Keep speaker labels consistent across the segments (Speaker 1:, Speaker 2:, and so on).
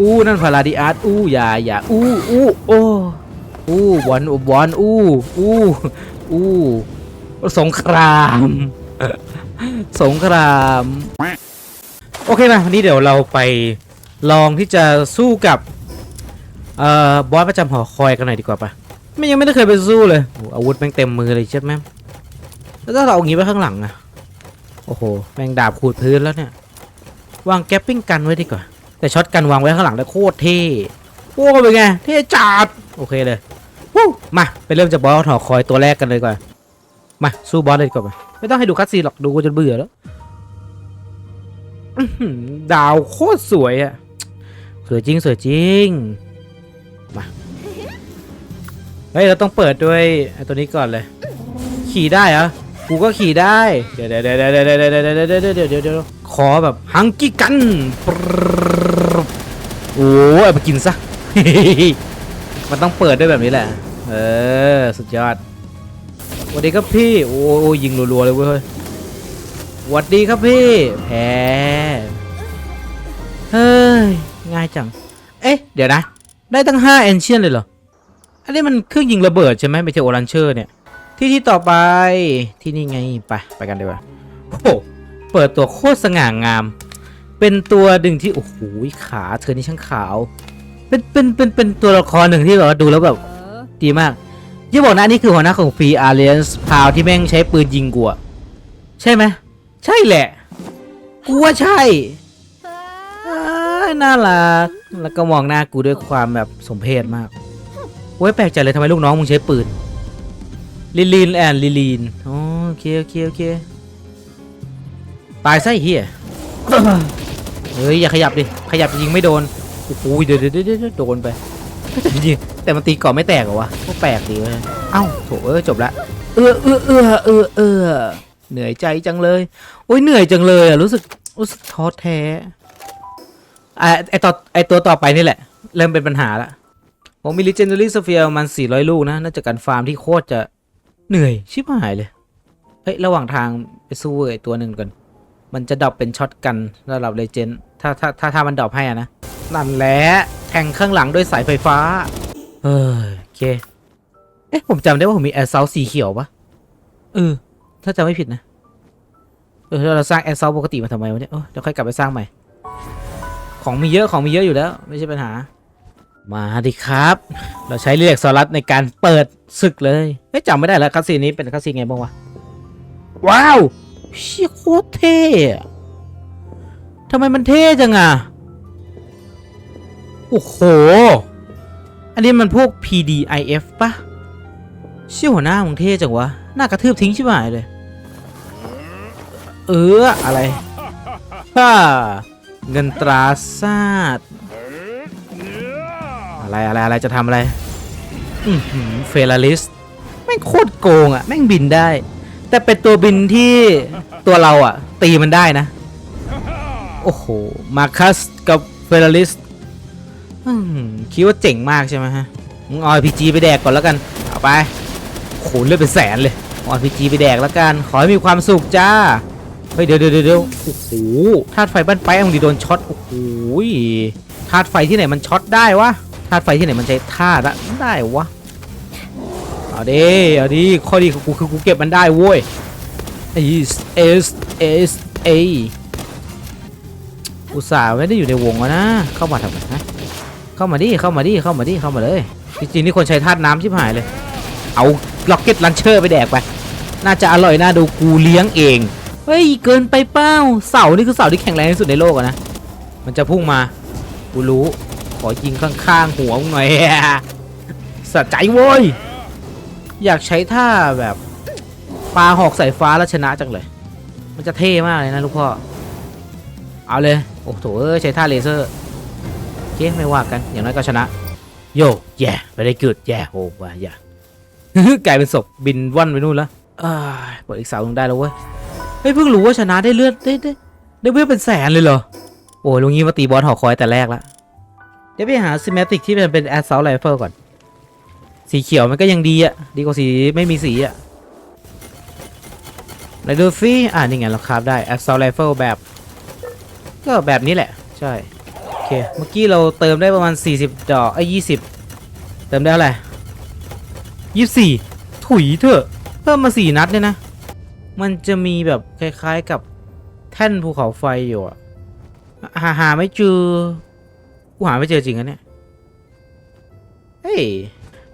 Speaker 1: อู้นั่นพาราดิอาร์ตอู้อย่าอย่าอู้อู้โอ้อู้บอลบอลอู้อู้อู้สงคราม สงคราม โอเคมาวันนี้เดี๋ยวเราไปลองที่จะสู้กับ เอ่อบอสประจำหอคอยกันหน่อยดีกว่าปะไม่ยังไม่ได้เคยไปสู้เลยอาวุธแม่งเต็มมือเลยใช่ไหมแล้วถ้าเราเอางี้ไว้ข้างหลังอะโอ้โหแม่งดาบขูดพื้นแล้วเนี่ย วางแก๊ปปิ้งกันไว้ดีกว่า แต่ช็อตกันวางไว้ข้างหลังได้โคตรเท่โอ้เป็นไงเท่จัดโอเคเลยวู้มาไปเริ่มจากบอสหอคอยตัวแรกกันเลยก่อนมาสู้บอสเลยดีกว่ามาไม่ต้องให้ดูคัดซีหรอกดูก็จะเบื่อแล้วดาวโคตรสวยอะสวยจริงสวยจริงมาเฮ้ยเราต้องเปิดด้วยตัวนี้ก่อนเลย ขี่ได้เหรอกูก็ขี่ได้ เดี๋ยวเดี๋ยวเดี๋ยวเดี๋ยวเดี๋ยวเดี๋ยวเดี๋ยว ขอแบบฮังกี้กันโอ้ยเอาไปกินซะมันต้องเปิดด้วยแบบนี้แหละ เออ สุดยอดสวัสดีครับพี่ โอ้ยยิงรัวๆเลยเว้ยสวัสดีครับพี่ แพ้ เฮ้ย ง่ายจัง เอ๊ะ เดี๋ยวนะ ได้ตั้ง5 a n c i e n เลยเหรอ อันนี้มันเครื่องยิงระเบิดใช่ไหมไม่ใช่โอรันเชอร์เนี่ย ที่ที่ต่อไป ที่นี่ไง ไป ไปกันดีกว่าโอ้ เปิดตัวโคตรสง่างาม เป็นตัวดึงที่โอ้โหขาเธอนี่ช่างขาว เป็นเป็นเป็นเป็นตัวละครหนึ่งที่แบบว่าดูแล้วแบบดีมากอย่าบอกนะนี่คือหัวหน้าของฟรีอาร์เลนส์พาวที่แม่งใช้ปืนยิงกูอะใช่ไหมใช่แหละกูว่าใช่น่ารักแล้วก็มองหน้ากูด้วยความแบบสมเพชมากโอ้ยแปลกใจเลยทำไมลูกน้องมึงใช้ปืนลิลีนแอนลิลีนโอเคโอเคโอเค ตายซะไอ้เฮียเฮ้ยอย่าขยับดิ ขยับยิงไม่โดน โอ้โหเดี๋ยวเดี๋ยวเดี๋ยวเดี๋ยวโดนไปจริงๆแต่มันตีก่อนไม่แตกเหรอวะก็แปลกดีเว้ยเอ้าโถเออจบละ เออเออเออเออเออเหนื่อยใจจังเลย โอ้ยเหนื่อยจังเลยอะรู้สึกรู้สึกท้อแท้อะไอต่อไอตัวต่อไปนี่แหละ เริ่มเป็นปัญหาละผมมี Legendary Sphere ประมัน400ลูกนะ น่าจะการฟาร์มที่โคตรจะเหนื่อยชิบหายเลย เฮ้ย ระหว่างทางไปสู้ไอตัวหนึ่งก่อน มันจะดรอปเป็นช็อตกันระดับเลเจนด์ถ้าถ้าถ้าถ้ามันดรอปให้อะนะ นั่นแหละแทงข้างหลังด้วยสายไฟฟ้าเฮ้ยโอเค เอ๊ะ ผมจำได้ว่าผมมีแอร์เซาสีเขียวปะเออ ถ้าจำไม่ผิดนะ เออแล้วเราสร้างแอร์เซาปกติมาทำไมวะเนี่ยเออเดี๋ยวค่อยกลับไปสร้างใหม่ ของมีเยอะของมีเยอะอยู่แล้ว ไม่ใช่ปัญหา มาดิครับ เราใช้เรียกซอรัสในการเปิดศึกเลยเฮ้ยจำไม่ได้แล้วคัสซีนี้เป็นคัสซีไงบ้างวะ ว้าว เชี่โคตรเท่ทำไมมันเท่จังอะโอ้โห อันนี้มันพวก PDIF ปะชี่ยหัวหน้ามึงเท่จังวะ หน้ากระทืบทิ้งชิบหายเลย เออ อะไรฮ่าเงินตราซาดอะไรอะไรอะไรจะทำอะไร อือหือเฟราลิส แม่งโคตรโกงอะแม่งบินได้ แต่เป็นตัวบินที่ตัวเราอะตีมันได้นะ โอ้โห มาคัสกับเฟราลิสอืมคิดว่าเจ๋งมากใช่ไหมฮะ มึงเอาพีจีไปแดกก่อนแล้วกัน เอาไปโขนเลือดเป็นแสนเลยเอาพีจีไปแดกแล้วกัน ขอให้มีความสุขจ้า เฮ้ยเดี๋ยวเดี๋ยวเดี๋ยวโอ้โหธาตุไฟบ้านไปมึงดีโดนช็อต โอ้โหธาตุไฟที่ไหนมันช็อตได้วะธาตุไฟที่ไหนมันใช้ธาตุอะได้วะ เอาดิเอาดิข้อดีของกูคือกูเก็บมันได้เว้ย S S S A อุตส่าห์ไม่ได้อยู่ในวงนะ เข้ามาทำไมฮะเข้ามาดิเข้ามาดิเข้ามาดิเข้ามาเลย จริงๆนี่คนใช้ธาตุน้ำชิบหายเลย เอาล็อกเก็ตลันเชอร์ไปแดกไป น่าจะอร่อยน่าดูกูเลี้ยงเอง เฮ้ย เกินไปเป้า เสานี่คือเสาที่แข็งแรงที่สุดในโลกอะนะ มันจะพุ่งมา กูรู้ ขอยิงข้างๆหัวมึงหน่อยสะใจโว้ย อยากใช้ท่าแบบปลาหอกสายฟ้าแล้วชนะจังเลย มันจะเท่มากเลยนะลูกพ่อ เอาเลย โอ้โถใช้ท่าเลเซอร์โอเคไม่ว่ากัน อย่างน้อยก็ชนะ โยแย่ไม่ได้เกิดแย่โอ้ว่าอย่ากลายเป็นศพบินว่อนไปนู่นแล้วอ่าเปิดอีกเสาหนึ่งได้แล้วเว้ยเฮ้ยเพิ่งรู้ว่าชนะได้เลือดได้ได้ได้เลือดเป็นแสนเลยเหรอ โอ้ยลุงงี้มาตีบอสหอคอยแต่แรกละ เดี๋ยวไปหาซิมเมติกที่มันเป็นแอสซ l ลไรเฟิลก่อน สีเขียวมันก็ยังดีอะดีกว่าสีไม่มีสีอะไหนดูซิอ่านี่ไงเราคราฟได้ assault rifle แบบ ก็แบบนี้แหละ ใช่ โอเค เมื่อกี้เราเติมได้ประมาณ 40 ดอกไอ้ยี่สิบเติมได้เท่าไรยี่สี่ถุยเถอะ เพิ่มมาสี่นัดเนี่ยนะ มันจะมีแบบคล้ายๆกับแท่นภูเขาไฟอยู่อะหาหาไม่เจอกูหาไม่เจอจริงอะเนี่ย เฮ้ย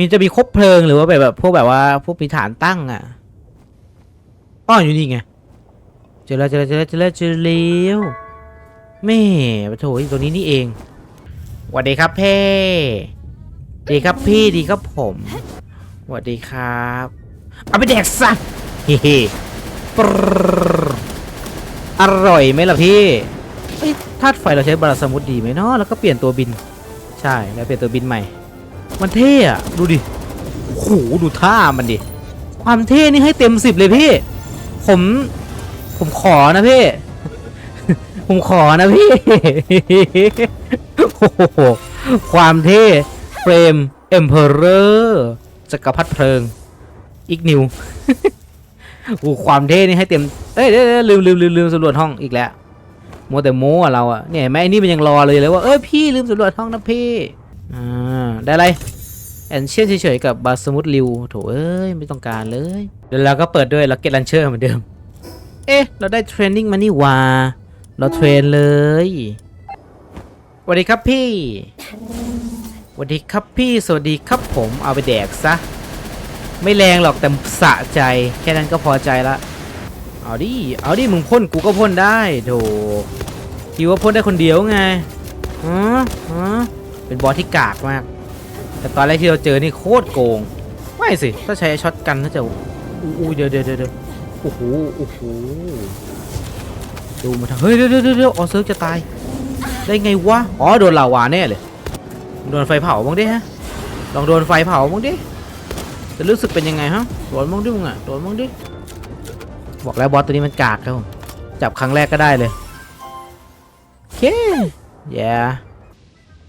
Speaker 1: มีจะมีคบเพลิงหรือว่าแบบแบบพวกแบบว่าพวกมีฐานตั้งอะอ้ออยู่นี่ไงเจอแล้วเจอแล้วเจอแล้วเจอแล้วเจอแล้วแม่ปะโถยตรงนี้นี่เองสวัสดีครับเพ่ดีครับพี่ดีครับผมสวัสดีครับเอาไปแดกซะเฮ้เฮ้ปรอร่อยไหมล่ะพี่ธาตุไฟเราใช้บาราสมุทรดีไหมเนาะแล้วก็เปลี่ยนตัวบิน ใช่แล้วเปลี่ยนตัวบินใหม่ มันเท่อะดูดิโอ้โหดูท่ามันดิ ความเท่นี่ให้เต็มสิบเลยพี่ ผม ผมขอนะพี่ ผมขอนะพี่ โอ้โห ความเท่เฟรมเอ็มเพอเรอร์จักรพรรดิเพลิง อีกนิวโอ้โหความเท่นี่ให้เต็ม เอ้ยเลืมลืมลืมลืมสำรวจห้องอีกแล้วโมวแต่โมอะเราอะเนี่ยเห็นไหมไอ้นี่มันยังรอเลยเลยว่า เอ้ยพี่ลืมสำรวจห้องนะพี่อ่า ได้อะไรแอนเชียนเฉยๆกับบาสมุทริวโถเอ้ย ไม่ต้องการเลยเดี๋ยวเราก็เปิดด้วยล็อกเก็ตลันเชอร์เหมือนเดิม เอ๊ะ เราได้เทรนนิ่งมานี่ว่า เราเทรนเลยสวัสดีครับพี่สวัสดีครับพี่สวัสดีครับผมเอาไปแดกซะ ไม่แรงหรอกแต่สะใจ แค่นั้นก็พอใจละเอาดิเอาดิมึงพ่นกูก็พ่นได้โถคิดว่าพ่นได้คนเดียวไงฮะฮะเป็นบอสที่กากมาก แต่ตอนแรกที่เราเจอนี่โคตรโกง ไม่สิ ถ้าใช้ช็อตกันน่าจะอู้เดี๋ยวเดี๋ยวเดี๋ยวโอ้โหโอ้โหดูมาทางเฮ้ยเดี๋ยวเดี๋ยวเดี๋ยวออเซิร์ฟจะตาย ได้ไงวะ อ๋อโดนลาวาแน่เลย โดนไฟเผาบ้างดิฮะ ลองโดนไฟเผาบ้างดิ จะรู้สึกเป็นยังไงฮะ โดนบ้างดิมึงอะ โดนบ้างดิ บอกแล้วบอสตัวนี้มันกากครับผม จับครั้งแรกก็ได้เลย โอเคแย่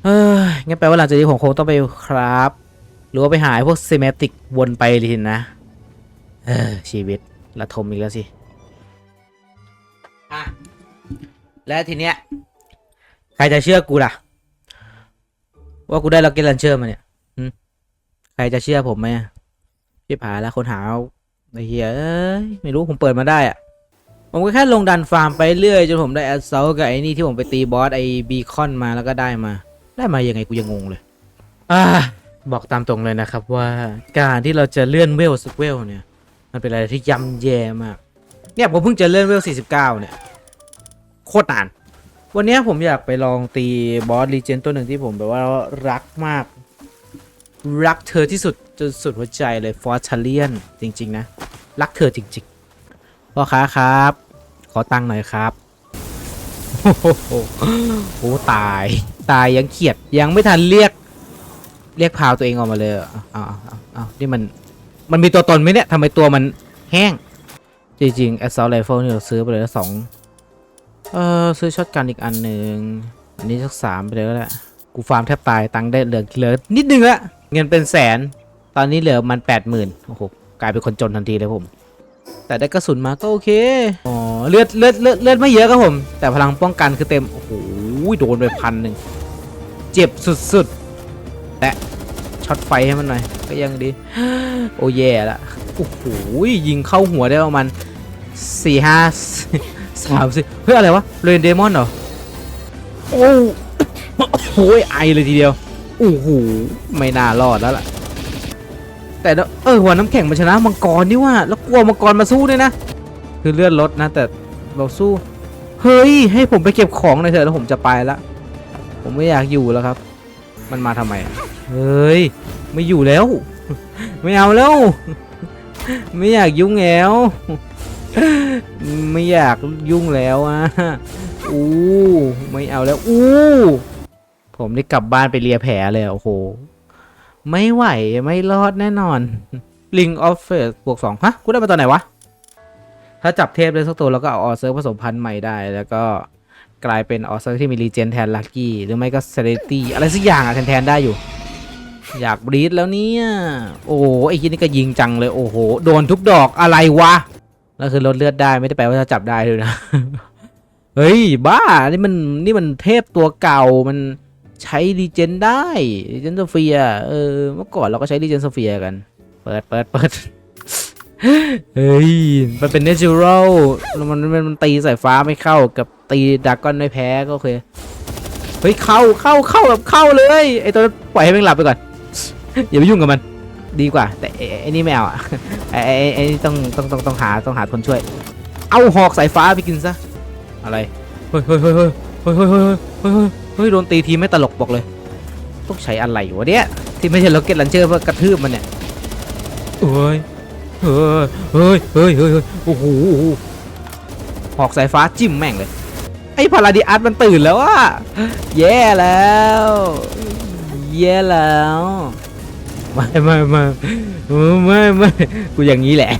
Speaker 1: เอ้ยงั้นแปลว่าหลังจากนี้ผมคงต้องไปครับ หรือว่าไปหาพวกซีเมติกวนไปเลยทีนะ เออชีวิตระทมอีกแล้วสิ อะ และทีเนี้ย ใครจะเชื่อกูล่ะ ว่ากูได้ล็อกเก็ตลันเชอร์มาเนี่ยใครจะเชื่อผมไหมพี่ผาแล้วคนหาไอ้เหี้ยเอ้ยไม่รู้ผมเปิดมาได้อะผมก็แค่ลงดันฟาร์มไปเรื่อยจนผมได้แอดเซลกับไอ้นี่ที่ผมไปตีบอสไอ้บีคอนมาแล้วก็ได้มา ได้มายังไงกูยังงงเลย อ่า บอกตามตรงเลยนะครับว่าการที่เราจะเลื่อนเวลสักเวลเนี่ย มันเป็นอะไรที่ยำแย่มาก เนี่ยผมเพิ่งจะเลื่อนเวล 49 เนี่ย โคตรนาน วันนี้ผมอยากไปลองตีบอสลีเจนตัวหนึ่งที่ผมแบบว่ารักมาก รักเธอที่สุดจนสุดหัวใจเลยฟอร์ชเลียนจริง ๆ นะ รักเธอจริงๆ พ่อค้าครับ ขอตังค์หน่อยครับ โอ้โหโอ้ตาย ตายยังเขียดยังไม่ทันเรียก เรียกพาวตัวเองออกมาเลยอเอ้าวอ้าวอ้าวนี่มันมันมีตัวตนไหมเนี่ยทำไมตัวมันแห้ง จริงๆ assault rifle นี่เราซื้อไปเลยสองเออซื้อช็อตกันอีกอันหนึ่งอันนี้สักสามไปเลยก็ได้กูฟาร์มแทบตายตังค์ได้เหลือเหลือนิดนึงละเงินเป็นแสน ตอนนี้เหลือมันแปดหมื่นโอ้โหกลายเป็นคนจนทันทีเลยผม แต่ได้กระสุนมาก็โอเคอ๋อเลือดเลือดเลือดเลือดไม่เยอะครับผม แต่พลังป้องกันคือเต็ม โอ้โหโดนไปพันหนึ่ง เจ็บสุดๆแต่ช็อตไฟให้มันหน่อย ก็ยังดี โอ้แย่ละ โอ้โห ยิงเข้าหัวได้ประมาณสี่ห้าสามสิเฮ้ย อะไรวะเรนเดมอนเหรอ โอ้โหไอเลยทีเดียว โอ้โห ไม่น่ารอดแล้วล่ะ แต่เอะเออหัวน้ำแข็งมันชนะมังกรนี่ว่า แล้วกลัวมังกรมาสู้ด้วยนะ คือเลือดลดนะ แต่เราสู้ เฮ้ย ให้ผมไปเก็บของหน่อยเถอะแล้วผมจะไปละ ผมไม่อยากอยู่แล้วครับ มันมาทำไมเฮ้ย ไม่อยู่แล้ว ไม่เอาแล้ว ไม่อยากยุ่งแล้ว ไม่อยากยุ่งแล้วอะอู้ไม่เอาแล้วอู้ผมนี่กลับบ้านไปเลียแผลเลยโอ้โห ไม่ไหวไม่รอดแน่นอนลิงออฟเฟสบวกสองฮะ กูได้มาตอนไหนวะ ถ้าจับเทพได้สักตัวแล้วก็เอาออเซอร์ผสมพันธุ์ใหม่ได้แล้วก็ กลายเป็นออเซอร์ที่มีรีเจนแทนลักกี้หรือไม่ก็เซเลตี้อะไรสักอย่างอะแทนแทนๆได้อยู่ อยากบรีดแล้วเนี่ย โอ้โหไอ้ยี่นี่ก็ยิงจังเลย โอ้โห โดนทุกดอกอะไรวะแล้วคือลดเลือดได้ไม่ได้แปลว่าจะจับได้เลยนะ เฮ้ย บ้า นี่มันนี่มันเทพตัวเก่ามันใช้ดีเจนได้ดีเจนโซเฟียเออเมื่อก่อนเราก็ใช้ดีเจนโซเฟียกัน เปิดเปิดเปิด เฮ้ย มันเป็นเนเชอรัลมันมันมันตีสายฟ้าไม่เข้ากับตีดากก้อนไม่แพ้ก็โอเค เฮ้ย เข้าเข้าเข้าแบบเข้าเลย ไอตัวปล่อยให้มันหลับไปก่อน อย่าไปยุ่งกับมัน ดีกว่า แต่ไอ้นี่ไม่เอาอะไอ้ไอ้ไอ้นี่ต้องต้องต้องต้องหาต้องหาคนช่วย เอาหอกสายฟ้าไปกินซะ อะไร เฮ้ยเฮ้ยเฮ้ยเฮ้ยเฮ้ยเฮ้ยเฮ้ยเฮ้ยเฮ้ยโดนตีทีไม่ตลกบอกเลย ต้องใช้อะไรวะเนี่ยที่ไม่ใช่ล็อกเก็ตลันเชอร์เพื่อกระทืบมันเนี่ยเฮ้ย เฮ้ยเฮ้ยเฮ้ยเฮ้ยโอ้โหหอกสายฟ้าจิ้มแม่งเลย ไอ้พาราดิอัสมันตื่นแล้วอะแย่แล้ว แย่แล้ว ไม่ไม่ไม่ไม่ไม่กูอย่างนี้แหละ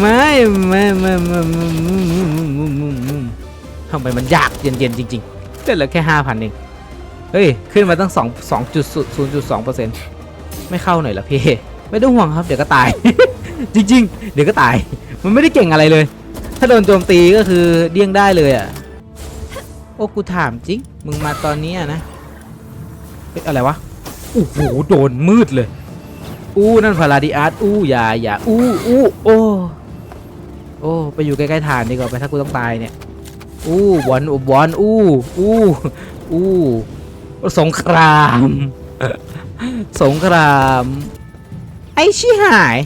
Speaker 1: ไม่ไม่ไม่ไม่ทำไมมันยากเย็นๆจริงๆเล่นเหลือแค่ห้าพันเองเฮ้ย ขึ้นมาตั้งสองสองจุดศูนย์จุดสองเปอร์เซ็นต์ไม่เข้าหน่อยละพี่ ไม่ต้องห่วงครับ เดี๋ยวก็ตาย จริง ๆ เดี๋ยวก็ตาย มันไม่ได้เก่งอะไรเลย ถ้าโดนโจมตีก็คือเดี้ยงได้เลยอะ โอ้กูถามจริง มึงมาตอนนี้อะนะเฮ้ยอะไรวะโอ้โหโดนมืดเลย อู้นั่นพาราดิอาร์ตอู้อย่าอย่าอู้อู้โอ้โอ้ไปอยู่ใกล้ๆฐานดีกว่าไปถ้ากูต้องตายเนี่ยอู้บอลอู้บอลอู้อู้อู้สงคราม สงคราม ไอชิหาย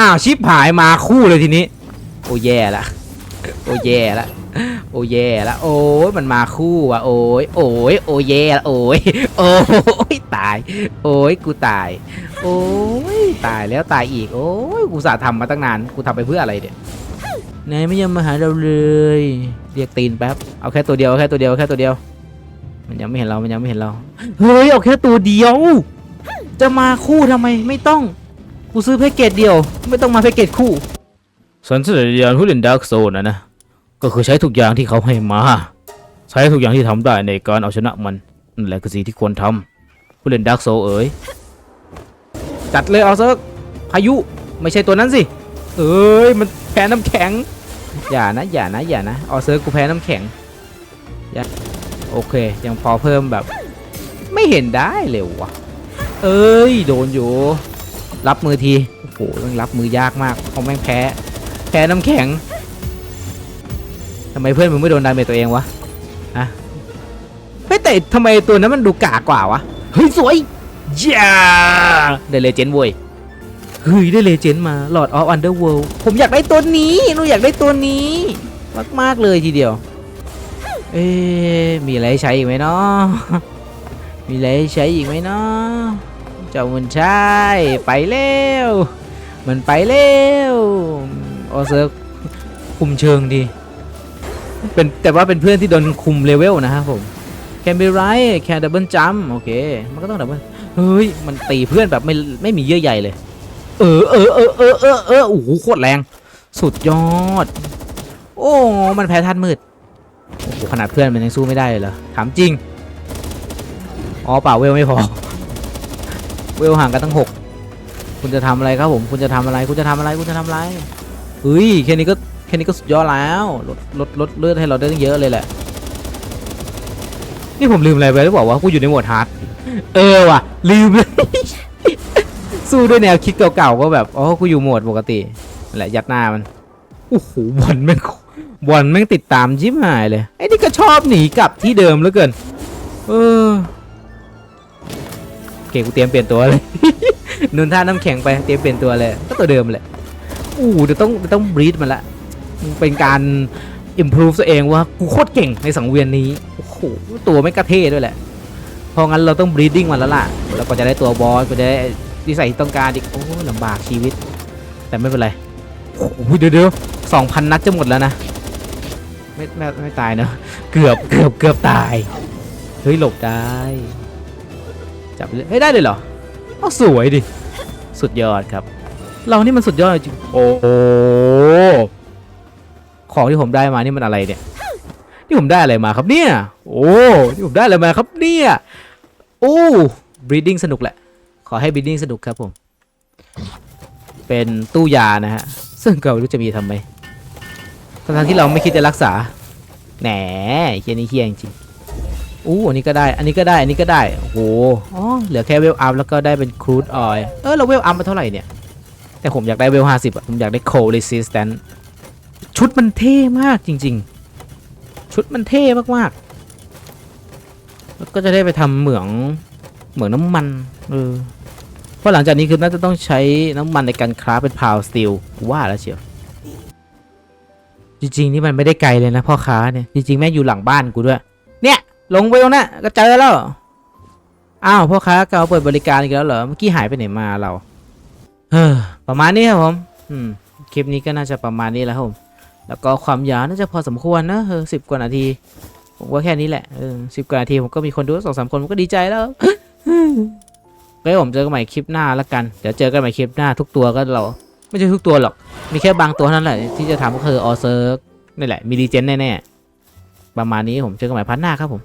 Speaker 1: อ้าวชิบหายมาคู่เลยทีนี้ โอ้แย่ละ โอ้แย่ละ โอ้แย่ละ โอ้ยมันมาคู่ว่ะ โอ้ย โอ้ย โอ้แย่ละ โอ้ย โอ้ยตาย โอ้ยกูตาย โอ้ยตายแล้วตายอีก โอ้ยกูสาห์ทำมาตั้งนาน กูทำไปเพื่ออะไรเนี่ยนายไม่ยังมาหาเราเลย เรียกตีนแป๊บ เอาแค่ตัวเดียวเอาแค่ตัวเดียวเอาแค่ตัวเดียว มันยังไม่เห็นเรา มันยังไม่เห็นเรา เฮ้ย เอาแค่ตัวเดียว จะมาคู่ทำไมไม่ต้อง กูซื้อแพ็กเกจเดียว ไม่ต้องมาแพ็กเกจคู่ สันสดยานผู้เล่นดาร์กโซนนะนะ ก็คือใช้ทุกอย่างที่เขาให้มา ใช้ทุกอย่างที่ทำได้ในการเอาชนะมัน นั่นแหละคือสิ่งที่ควรทำผู้เล่นดาร์กโซเอ๋ย จัดเลยเอาเซิร์กพายุไม่ใช่ตัวนั้นสิ เอ้ยมันแพ้น้ำแข็ง อย่านะอย่านะอย่านะเอาเซิร์กกูแพ้น้ำแข็งอย่าโอเค ยังพอเพิ่มแบบ ไม่เห็นได้เลยวะเอ้ยโดนอยู่ รับมือที โอ้โหแม่งรับมือยากมากเพราแม่งแพ้ แพ้น้ำแข็งทำไมเพื่อนมึงไม่โดนดาเมจตัวเองวะอะเฮ้ยแต่ทำไมตัวนั้นมันดูกากว่าวะ เฮ้ย สวยย่าได้เลเจนด์เว้ยเฮ้ยได้เลเจนด์มา Lord of Underworld ผมอยากได้ตัวนี้หนูอยากได้ตัวนี้ มากมากๆเลยทีเดียว เอ๊มีอะไรให้ใช้อีกไหมเนาะมีอะไรใช้อีกไหมเนาะ เจ้ามันใช่ไปเร็วมันไปเร็วออเซิร์คุมเชิงดีเป็นแต่ว่าเป็นเพื่อนที่โดนคุมเลเวลนะครับผมแคนเบไรแค่ดับเบิลจัมโอเคมันก็ต้องดับเบิลเฮ้ยมันตีเพื่อนแบบไม่ไม่มีเยื่อใยเลย เออเออเออเออเออเออโอ้โหโคตรแรง สุดยอด โอ้มันแพ้ท่านมืดขนาดเพื่อนมันยังสู้ไม่ได้เลยเหรอถามจริงอ๋อเปล่าเวลไม่พอ เวลห่างกันตั้งหกคุณจะทำอะไรครับผมคุณจะทำอะไร คุณจะทำอะไรคุณจะทำอะไรเฮ้ยแค่นี้ก็แค่นี้ก็สุดยอดแล้วลดลดลดเลือดให้เราได้ตั้งเยอะเลยแหละนี่ผมลืมอะไรไปหรือเปล่าวะกูอยู่ในโหมดฮาร์ดเออว่ะลืมเลยสู้ด้วยแนวคิดเก่าๆก็แบบอ๋อกูอยู่โหมดปกตินั่นแหละยัดหน้ามันโอ้โหบอลแม่งบอลแม่งติดตามชิบหายเลยไอ้นี่ก็ชอบหนีกลับที่เดิมเหลือเกิน เออ เคกูเตรียมเปลี่ยนตัวเลย นุนท่าน้ำแข็งไปเตรียมเปลี่ยนตัวเลยก็ตัวเดิมแหละอู้เดี๋ยวต้องต้องบรีดมันละเป็นการ improve ตัวเองว่ากูโคตรเก่งในสังเวียนนี้โอ้โหตัวไม่กระเทด้วยแหละเพราะงั้นเราต้อง breeding มันแล้วล่ะแล้วก็จะได้ตัวบอสก็จะได้นิสัยที่ต้องการอีกโอ้ลำบากชีวิต แต่ไม่เป็นไรโอ้โหเดี๋ยวเดี๋ยวสองพันนัดจะหมดแล้วนะไม่ไม่ไม่ตายเนอะเกือบเกือบเกือบตายเฮ้ยหลบได้ จับเลยเฮ้ยได้เลยเหรอเอาสวยดิ สุดยอดครับ เรานี่มันสุดยอดจริงโอ้โหของที่ผมได้มานี่มันอะไรเนี่ยนี่ผมได้อะไรมาครับเนี่ย โอ้นี่ผมได้อะไรมาครับเนี่ยโอ้ breeding สนุกแหละ ขอให้ breeding สนุกครับผม เป็นตู้ยานะฮะ ซึ่งก็ไม่รู้จะมีทำไมทั้งที่เราไม่คิดจะรักษา แหนเฮียนี่เฮียจริง อู้อันนี้ก็ได้ อันนี้ก็ได้ อันนี้ก็ได้ โอ้โห อ๋อ เหลือแค่เวลอัพแล้วก็ได้เป็นครูดออยเออเราเวลอัพมาเท่าไหร่เนี่ย แต่ผมอยากได้เวลห้าสิบอะผมอยากได้โคลิซิสแตนชุดมันเท่มากจริง ๆ ชุดมันเท่มากๆ แล้วก็จะได้ไปทำเหมือง เหมืองน้ำมัน เออ เพราะหลังจากนี้คือน่าจะต้องใช้น้ำมันในการคราฟเป็นพาวสตีลว่าแล้วเชียวจริงๆนี่มันไม่ได้ไกลเลยนะพ่อค้าเนี่ย จริงๆ แม่งอยู่หลังบ้านกูด้วยเนี่ย ลงไปตรงนั้นก็เจอแล้ว อ้าวพ่อค้าเก่าเปิดบริการอีกแล้วเหรอ เมื่อกี้หายไปไหนมาเรา เฮ้อประมาณนี้ครับผม อืม คลิปนี้ก็น่าจะประมาณนี้แล้วครับผม แล้วก็ความยาวน่าจะพอสมควรนะเออสิบกว่านาที ผมว่าแค่นี้แหละ เออสิบกว่านาทีผมก็มีคนดูสองสามคนผมก็ดีใจแล้วไว้ผมเจอกันใหม่คลิปหน้าแล้วกัน เดี๋ยวเจอกันใหม่คลิปหน้าทุกตัวก็เรา ไม่ใช่ทุกตัวหรอก มีแค่บางตัวนั้นแหละที่จะทำก็คือออเซอร์นี่แหละ มีรีเจนแน่ๆ ประมาณนี้ผมเจอกันใหม่พันหน้าครับผม